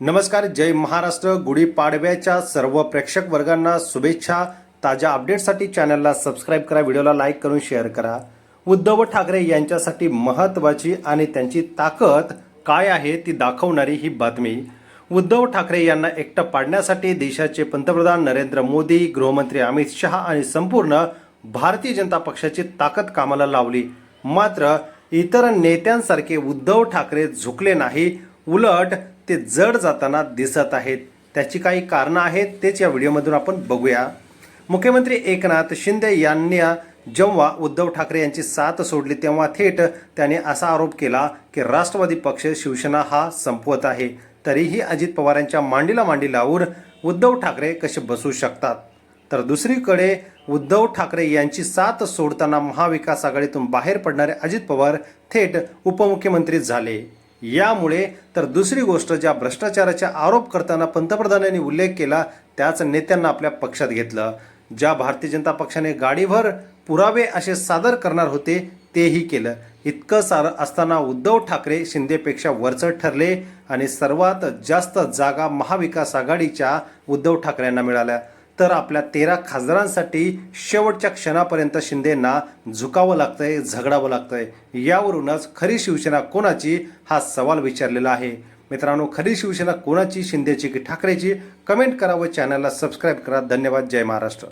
नमस्कार जय महाराष्ट्र. गुढीपाडव्याच्या सर्व प्रेक्षक वर्गांना शुभेच्छा. ताज्या अपडेटसाठी चॅनलला सबस्क्राईब करा व्हिडिओला लाईक करून शेअर करा. उद्धव ठाकरे यांच्यासाठी महत्त्वाची आणि त्यांची ताकद काय आहे ती दाखवणारी ही बातमी. उद्धव ठाकरे यांना एकटं पाडण्यासाठी देशाचे पंतप्रधान नरेंद्र मोदी गृहमंत्री अमित शहा आणि संपूर्ण भारतीय जनता पक्षाची ताकद कामाला लावली. मात्र इतर नेत्यांसारखे उद्धव ठाकरे झुकले नाही. उलट ते जड जाताना दिसत आहेत. त्याची काही कारणं आहेत तेच या व्हिडिओमधून आपण बघूया. मुख्यमंत्री एकनाथ शिंदे यांनी जेव्हा उद्धव ठाकरे यांची साथ सोडली तेव्हा थेट त्याने असा आरोप केला की राष्ट्रवादी पक्ष शिवसेना हा संपवत आहे. तरीही अजित पवारांच्या मांडीला मांडी लावून उद्धव ठाकरे कसे बसू शकतात? तर दुसरीकडे उद्धव ठाकरे यांची साथ सोडताना महाविकास आघाडीतून बाहेर पडणारे अजित पवार थेट उपमुख्यमंत्री झाले. यामुळे तर दुसरी गोष्ट ज्या भ्रष्टाचाराचा आरोप करताना पंतप्रधानांनी उल्लेख केला त्याच नेत्यांना आपल्या पक्षात घेतलं. ज्या भारतीय जनता पक्षाने गाडीभर पुरावे असे सादर करणार होते तेही केलं. इतकं सारं असताना उद्धव ठाकरे शिंदेपेक्षा वरचढ ठरले आणि सर्वात जास्त जागा महाविकास आघाडीच्या उद्धव ठाकरेंना मिळाल्या. तर आपल्या तेरा खासदारांसाठी शेवटच्या क्षणापर्यंत शिंदेंना झुकावं लागतंय झगडावं लागतंय. यावरूनच खरी शिवसेना कोणाची हा सवाल विचारलेला आहे. मित्रांनो खरी शिवसेना कोणाची शिंदेची की ठाकरेची? कमेंट करा व चॅनलला सबस्क्राईब करा. धन्यवाद. जय महाराष्ट्र.